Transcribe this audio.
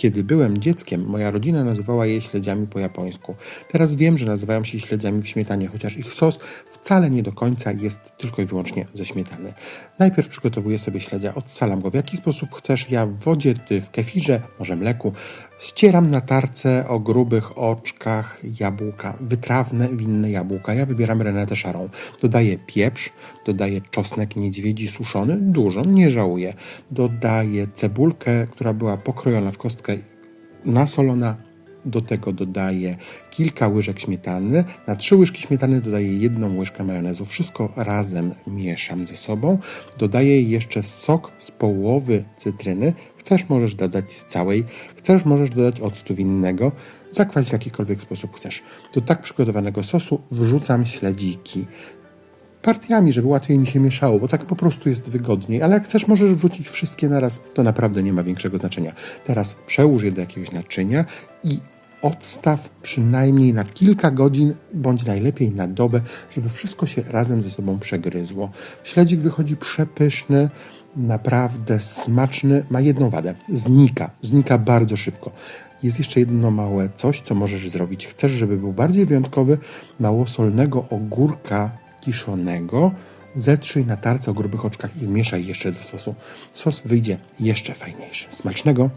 Kiedy byłem dzieckiem, moja rodzina nazywała je śledziami po japońsku. Teraz wiem, że nazywają się śledziami w śmietanie, chociaż ich sos wcale nie do końca jest tylko i wyłącznie ze śmietany. Najpierw przygotowuję sobie śledzia, odsalam go w jaki sposób chcesz. Ja w wodzie, ty w kefirze, może mleku. Ścieram na tarce o grubych oczkach jabłka, wytrawne, winne jabłka. Ja wybieram renetę szarą. Dodaję pieprz, dodaję czosnek niedźwiedzi suszony, dużo, nie żałuję. Dodaję cebulkę, która była pokrojona w kostkę, nasolona. Do tego dodaję kilka łyżek śmietany. Na trzy łyżki śmietany dodaję jedną łyżkę majonezu. Wszystko razem mieszam ze sobą. Dodaję jeszcze sok z połowy cytryny. Chcesz, możesz dodać z całej. Chcesz, możesz dodać octu winnego. Zakwać w jakikolwiek sposób chcesz. Do tak przygotowanego sosu wrzucam śledziki partiami, żeby łatwiej mi się mieszało, bo tak po prostu jest wygodniej, ale jak chcesz, możesz wrzucić wszystkie naraz, to naprawdę nie ma większego znaczenia. Teraz przełóż je do jakiegoś naczynia i odstaw przynajmniej na kilka godzin, bądź najlepiej na dobę, żeby wszystko się razem ze sobą przegryzło. Śledzik wychodzi przepyszny, naprawdę smaczny, ma jedną wadę. Znika, znika bardzo szybko. Jest jeszcze jedno małe coś, co możesz zrobić. Chcesz, żeby był bardziej wyjątkowy, mało solnego ogórka kiszonego zetrzyj na tarce o grubych oczkach i wmieszaj jeszcze do sosu. Sos wyjdzie jeszcze fajniejszy. Smacznego!